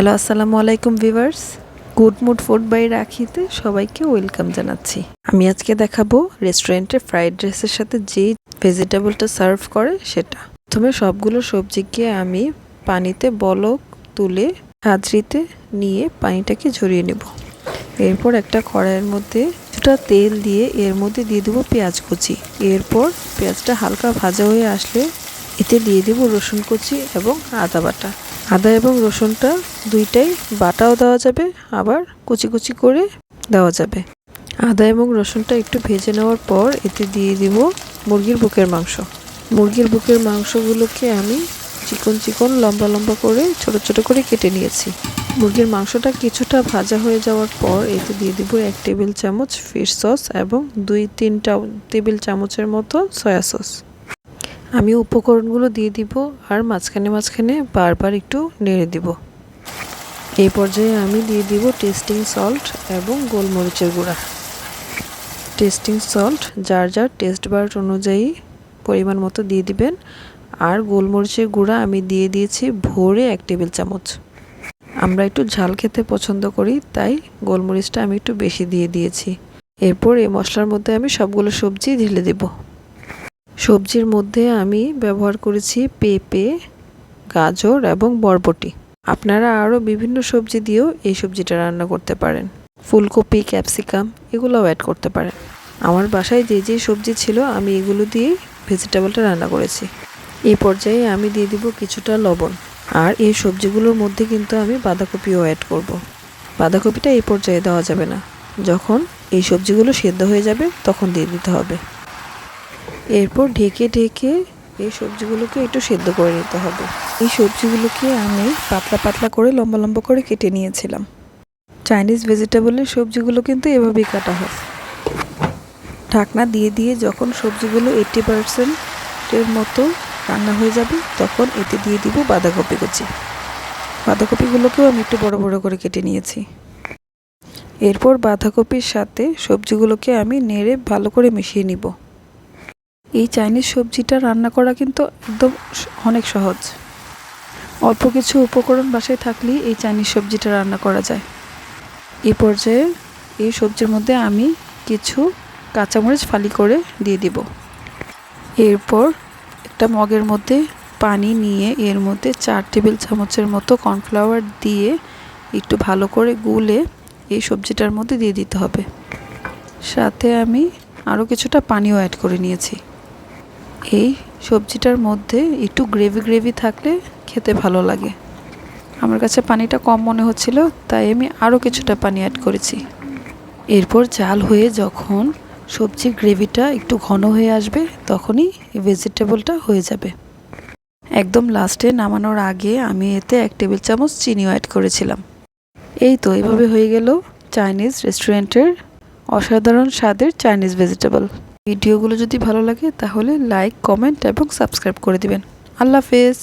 Hello, আসসালামু আলাইকুম viewers good mood food by রাখিতে সবাইকে ওয়েলকাম জানাচ্ছি। আমি আজকে দেখাবো রেস্টুরেন্টে ফ্রাইড রাইসের সাথে যে ভেজিটেবলটা সার্ভ করে সেটা। প্রথমে সবগুলো সবজিকে আমি পানিতে বলক তুলে হাজরিতে নিয়ে পানিটাকে ঝরিয়ে নেব। এরপর একটা কড়াইয়ের মধ্যে কিছুটা তেল দিয়ে এর মধ্যে দিয়ে দেবো পেঁয়াজ কুচি। এরপর পেঁয়াজটা হালকা ভাজা হয়ে আসলে এতে দিয়ে দেবো রসুন কুচি এবং আদা বাটা। আদা এবং রসুনটা দুইটাই বাটাও দেওয়া যাবে, আবার কুচি কুচি করে দেওয়া যাবে। আদা এবং রসুনটা একটু ভেজে নেওয়ার পর এতে দিয়ে দিব মুরগির বুকের মাংস। মুরগির বুকের মাংসগুলোকে আমি চিকন চিকন লম্বা লম্বা করে ছোট ছোট করে কেটে নিয়েছি। মুরগির মাংসটা কিছুটা ভাজা হয়ে যাওয়ার পর এতে দিয়ে দিব এক টেবিল চামচ ফিশ সস এবং দুই তিনটা টেবিল চামচের মতো সয়া সস। আমি উপকরণগুলো দিয়ে দিব আর মাঝখানে মাঝখানে বারবার একটু নেড়ে দিব। এই পর্যায়ে আমি দিয়ে দিব টেস্টিং সল্ট এবং গোলমরিচের গুঁড়া। টেস্টিং সল্ট যার যার টেস্ট বার অনুযায়ী পরিমাণ মতো দিয়ে দিবেন আর গোলমরিচের গুঁড়া আমি দিয়ে দিয়েছি ভোরে এক টেবিল চামচ। আমরা একটু ঝাল খেতে পছন্দ করি, তাই গোলমরিচটা আমি একটু বেশি দিয়ে দিয়েছি। এরপর এই মশলার মধ্যে আমি সবগুলো সবজি ঢেলে দেবো। সবজির মধ্যে আমি ব্যবহার করেছি পেঁপে, গাজর এবং বরবটি। আপনারা আরও বিভিন্ন সবজি দিয়েও এই সবজিটা রান্না করতে পারেন। ফুলকপি, ক্যাপসিকাম এগুলোও অ্যাড করতে পারেন। আমার বাসায় যে যে সবজি ছিল আমি এগুলো দিয়েই ভেজিটেবলটা রান্না করেছি। এই পর্যায়ে আমি দিয়ে দিব কিছুটা লবণ। আর এই সবজিগুলোর মধ্যে কিন্তু আমি বাঁধাকপিও অ্যাড করব। বাঁধাকপিটা এই পর্যায়ে দেওয়া যাবে না। যখন এই সবজিগুলো সেদ্ধ হয়ে যাবে তখন দিয়ে দিতে হবে। এরপর ঢেকে ঢেকে এই সবজিগুলোকে একটু সেদ্ধ করে নিতে হবে। এই সবজিগুলোকে আমি পাতলা পাতলা করে লম্বা লম্বা করে কেটে নিয়েছিলাম। চাইনিজ ভেজিটেবলের সবজিগুলো কিন্তু এভাবেই কাটা হয়। ঢাকনা দিয়ে দিয়ে যখন সবজিগুলো এইট্টি পারসেন্টের মতো রান্না হয়ে যাবে, তখন এতে দিয়ে দিব বাঁধাকপি কুচি। বাঁধাকপিগুলোকেও আমি একটু বড় বড় করে কেটে নিয়েছি। এরপর বাঁধাকপির সাথে সবজিগুলোকে আমি নেড়ে ভালো করে মিশিয়ে নিব। এই চাইনিজ সবজিটা রান্না করা কিন্তু একদম অনেক সহজ। অল্প কিছু উপকরণ বাসায় থাকলেই এই চাইনিজ সবজিটা রান্না করা যায়। এই পর্যায়ে এই সবজির মধ্যে আমি কিছু কাঁচামরিচ ফালি করে দিয়ে দিব। এরপর একটা মগের মধ্যে পানি নিয়ে এর মধ্যে চার টেবিল চামচের মতো কর্নফ্লাওয়ার দিয়ে একটু ভালো করে গুলে এই সবজিটার মধ্যে দিয়ে দিতে হবে। সাথে আমি আরও কিছুটা পানিও অ্যাড করে নিয়েছি। এই সবজিটার মধ্যে একটু গ্রেভি গ্রেভি থাকলে খেতে ভালো লাগে। আমার কাছে পানিটা কম মনে হচ্ছিল, তাই আমি আরও কিছুটা পানি অ্যাড করেছি। এরপর জাল হয়ে যখন সবজির গ্রেভিটা একটু ঘন হয়ে আসবে, তখনই ভেজিটেবলটা হয়ে যাবে। একদম লাস্টে নামানোর আগে আমি এতে এক টেবিল চামচ চিনিও অ্যাড করেছিলাম। এই তো এভাবে হয়ে গেল চাইনিজ রেস্টুরেন্টের অসাধারণ স্বাদের চাইনিজ ভেজিটেবল ভিডিওগুলো যদি ভালো লাগে তাহলে লাইক কমেন্ট এবং সাবস্ক্রাইব করে দিবেন। আল্লাহ হাফেজ।